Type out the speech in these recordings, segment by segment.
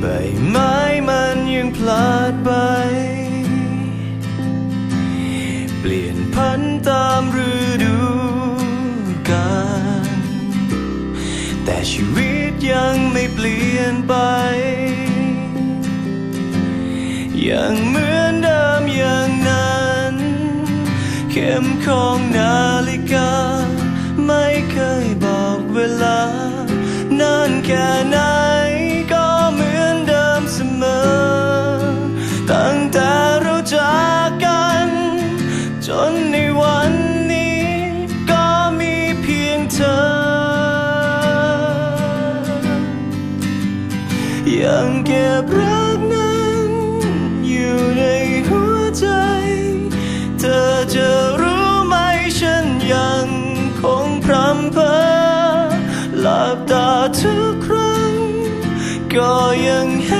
ใบไม้มันยังพลาดใบเปลี่ยนพันธุ์ตามฤดูกาลแต่ชีวิตยังไม่เปลี่ยนไป ยังเหมือนเดิมอย่างนั้น เข็มของนาฬิกา ไม่เคยบอกเวลานานแค่ไหน วันนี้ก็มีเพียงเธอ ยังเก็บรักนั้นอยู่ในหัวใจ เธอจะรู้ไหมฉันยังคงพรำเพอหลับตาทุกครั้ง ก็ยังเห็น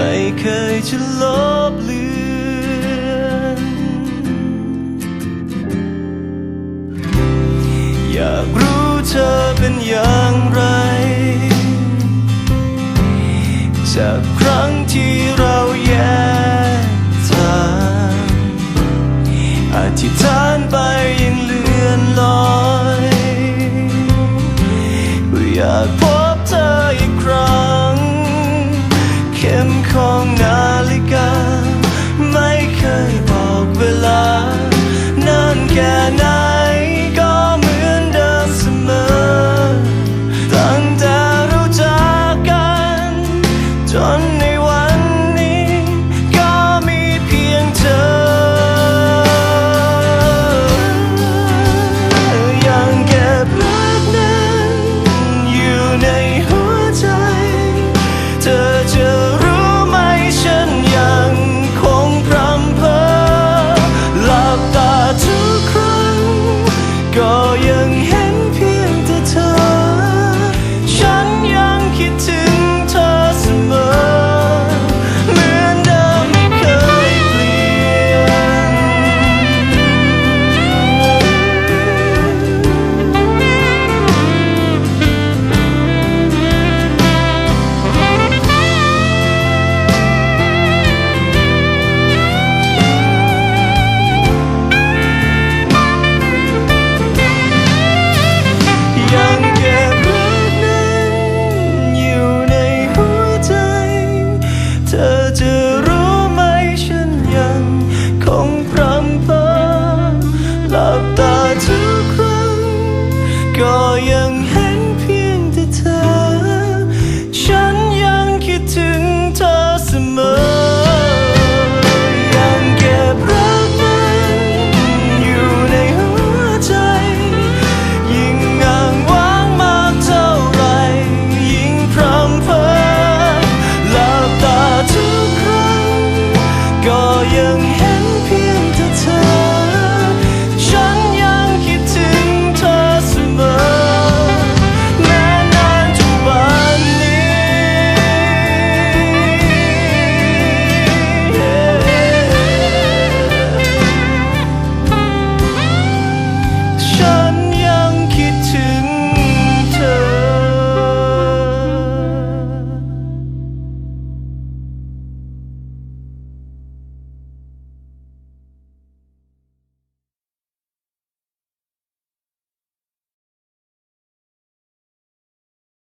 ไม่เคยจะลบเลือนอยากรู้เธอเป็นอย่างไรจาก